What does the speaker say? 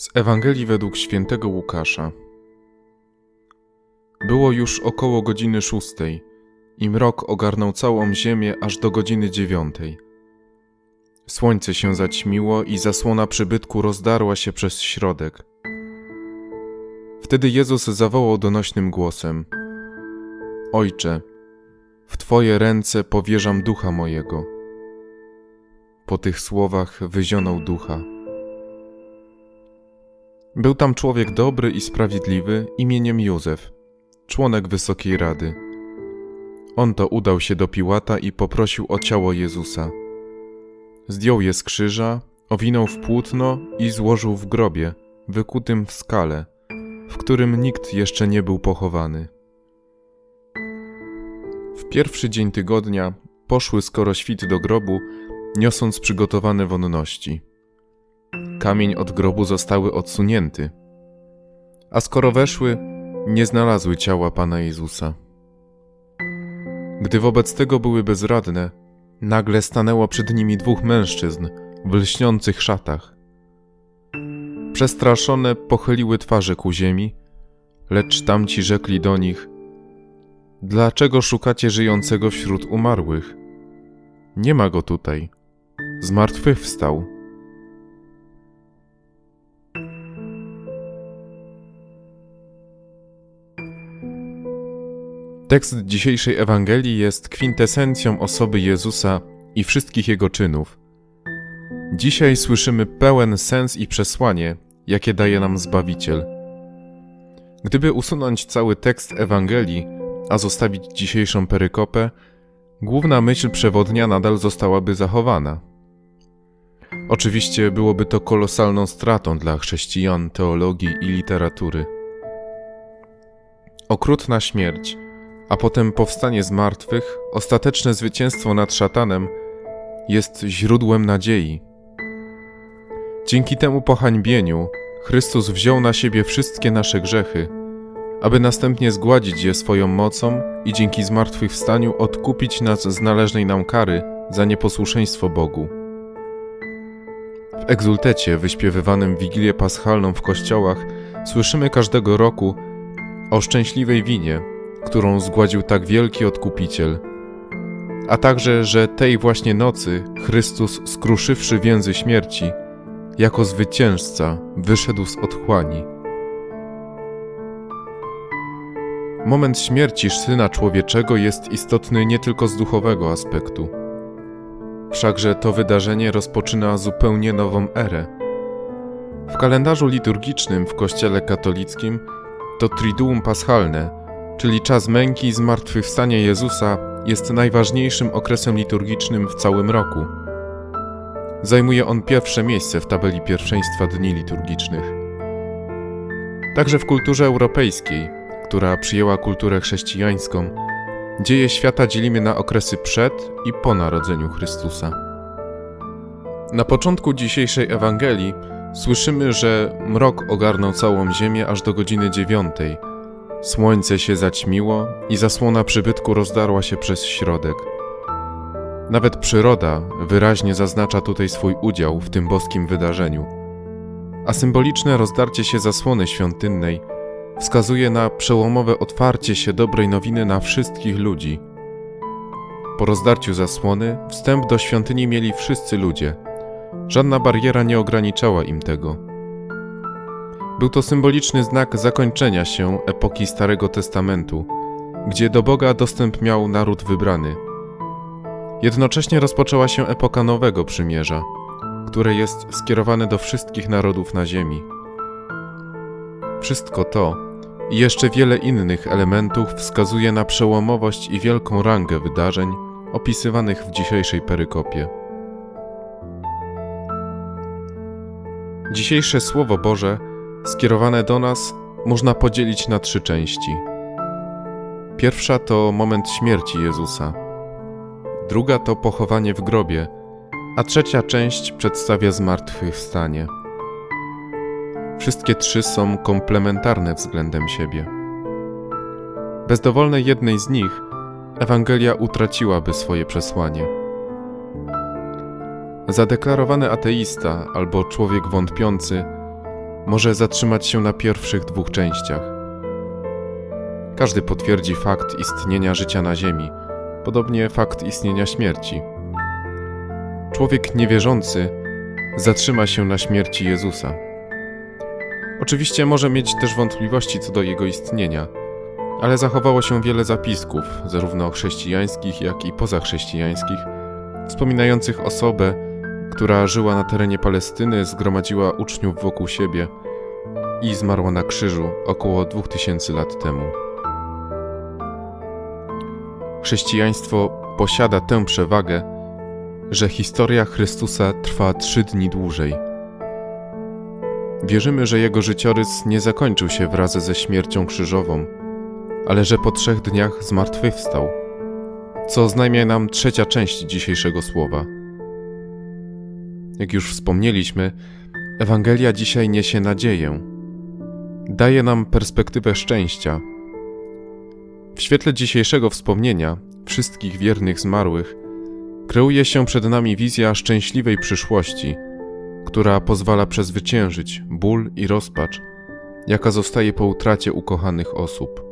Z Ewangelii według świętego Łukasza. Było już około godziny szóstej i mrok ogarnął całą ziemię aż do godziny dziewiątej. Słońce się zaćmiło i zasłona przybytku rozdarła się przez środek. Wtedy Jezus zawołał donośnym głosem: Ojcze, w Twoje ręce powierzam ducha mojego. Po tych słowach wyzionął ducha. Był tam człowiek dobry i sprawiedliwy imieniem Józef, członek Wysokiej Rady. On to udał się do Piłata i poprosił o ciało Jezusa. Zdjął je z krzyża, owinął w płótno i złożył w grobie, wykutym w skale, w którym nikt jeszcze nie był pochowany. W pierwszy dzień tygodnia poszły skoro świt do grobu, niosąc przygotowane wonności. Kamień od grobu zostały odsunięty, a skoro weszły, nie znalazły ciała Pana Jezusa. Gdy wobec tego były bezradne, nagle stanęło przed nimi dwóch mężczyzn w lśniących szatach. Przestraszone pochyliły twarze ku ziemi, lecz tamci rzekli do nich: Dlaczego szukacie żyjącego wśród umarłych? Nie ma go tutaj. Zmartwychwstał. Tekst dzisiejszej Ewangelii jest kwintesencją osoby Jezusa i wszystkich jego czynów. Dzisiaj słyszymy pełen sens i przesłanie, jakie daje nam Zbawiciel. Gdyby usunąć cały tekst Ewangelii, a zostawić dzisiejszą perykopę, główna myśl przewodnia nadal zostałaby zachowana. Oczywiście byłoby to kolosalną stratą dla chrześcijan, teologii i literatury. Okrutna śmierć, a potem powstanie z martwych, ostateczne zwycięstwo nad szatanem jest źródłem nadziei. Dzięki temu pohańbieniu Chrystus wziął na siebie wszystkie nasze grzechy, aby następnie zgładzić je swoją mocą i dzięki zmartwychwstaniu odkupić nas z należnej nam kary za nieposłuszeństwo Bogu. W egzultecie wyśpiewywanym Wigilię Paschalną w kościołach słyszymy każdego roku o szczęśliwej winie, którą zgładził tak wielki odkupiciel, a także, że tej właśnie nocy Chrystus, skruszywszy więzy śmierci, jako zwycięzca wyszedł z otchłani. Moment śmierci Syna Człowieczego jest istotny nie tylko z duchowego aspektu. Wszakże to wydarzenie rozpoczyna zupełnie nową erę. W kalendarzu liturgicznym w Kościele katolickim to Triduum Paschalne, czyli czas męki i zmartwychwstania Jezusa, jest najważniejszym okresem liturgicznym w całym roku. Zajmuje on pierwsze miejsce w tabeli pierwszeństwa dni liturgicznych. Także w kulturze europejskiej, która przyjęła kulturę chrześcijańską, dzieje świata dzielimy na okresy przed i po narodzeniu Chrystusa. Na początku dzisiejszej Ewangelii słyszymy, że mrok ogarnął całą ziemię aż do godziny dziewiątej. Słońce się zaćmiło i zasłona przybytku rozdarła się przez środek. Nawet przyroda wyraźnie zaznacza tutaj swój udział w tym boskim wydarzeniu. A symboliczne rozdarcie się zasłony świątynnej wskazuje na przełomowe otwarcie się dobrej nowiny na wszystkich ludzi. Po rozdarciu zasłony wstęp do świątyni mieli wszyscy ludzie. Żadna bariera nie ograniczała im tego. Był to symboliczny znak zakończenia się epoki Starego Testamentu, gdzie do Boga dostęp miał naród wybrany. Jednocześnie rozpoczęła się epoka Nowego Przymierza, które jest skierowane do wszystkich narodów na ziemi. Wszystko to i jeszcze wiele innych elementów wskazuje na przełomowość i wielką rangę wydarzeń opisywanych w dzisiejszej perykopie. Dzisiejsze Słowo Boże skierowane do nas można podzielić na trzy części. Pierwsza to moment śmierci Jezusa, druga to pochowanie w grobie, a trzecia część przedstawia zmartwychwstanie. Wszystkie trzy są komplementarne względem siebie. Bez dowolnej jednej z nich Ewangelia utraciłaby swoje przesłanie. Zadeklarowany ateista albo człowiek wątpiący może zatrzymać się na pierwszych dwóch częściach. Każdy potwierdzi fakt istnienia życia na Ziemi, podobnie fakt istnienia śmierci. Człowiek niewierzący zatrzyma się na śmierci Jezusa. Oczywiście może mieć też wątpliwości co do jego istnienia, ale zachowało się wiele zapisków, zarówno chrześcijańskich, jak i pozachrześcijańskich, wspominających osobę, która żyła na terenie Palestyny, zgromadziła uczniów wokół siebie i zmarła na krzyżu około 2000 lat temu. Chrześcijaństwo posiada tę przewagę, że historia Chrystusa trwa trzy dni dłużej. Wierzymy, że jego życiorys nie zakończył się wraz ze śmiercią krzyżową, ale że po trzech dniach zmartwychwstał, co oznajmia nam trzecia część dzisiejszego słowa. Jak już wspomnieliśmy, Ewangelia dzisiaj niesie nadzieję. Daje nam perspektywę szczęścia. W świetle dzisiejszego wspomnienia wszystkich wiernych zmarłych kreuje się przed nami wizja szczęśliwej przyszłości, która pozwala przezwyciężyć ból i rozpacz, jaka zostaje po utracie ukochanych osób.